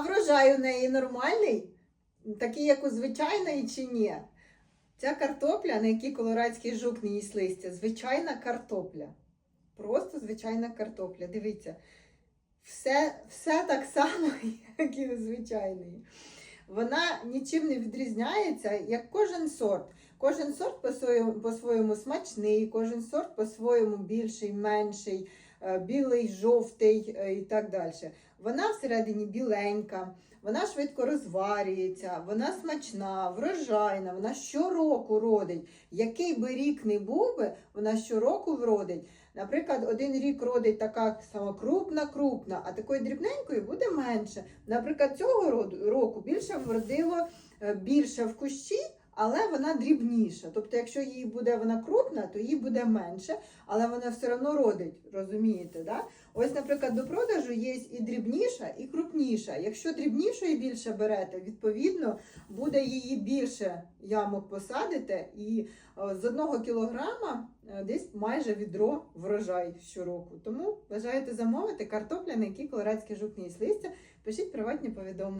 а врожай у неї нормальний? Такий, як у звичайної, чи ні? Ця картопля, на якій колорадський жук не їсть листя, звичайна картопля. Просто звичайна картопля. Дивіться, все, все так само, як і у звичайної. Вона нічим не відрізняється, як кожен сорт. Кожен сорт по-своєму, смачний, кожен сорт по-своєму більший, менший, білий, жовтий е, і так далі. Вона всередині біленька, вона швидко розварюється, вона смачна, врожайна, вона щороку родить. Який би рік не був би, вона щороку вродить. Наприклад, один рік родить така сама крупна, крупна, а такої дрібненької буде менше. Наприклад, цього року більше вродило е, більше в кущі, але вона дрібніша. Тобто, якщо її буде вона крупна, то її буде менше, але вона все одно родить. Розумієте? Да? Ось, наприклад, до продажу є і дрібніша, і крупніша. Якщо дрібнішої більше берете, відповідно буде її більше ямок посадите, і е, з одного кілограма е, десь майже відро врожай щороку. Тому бажаєте замовити картопля, на якій колорадський жук не їсть листя, пишіть приватні повідомлення.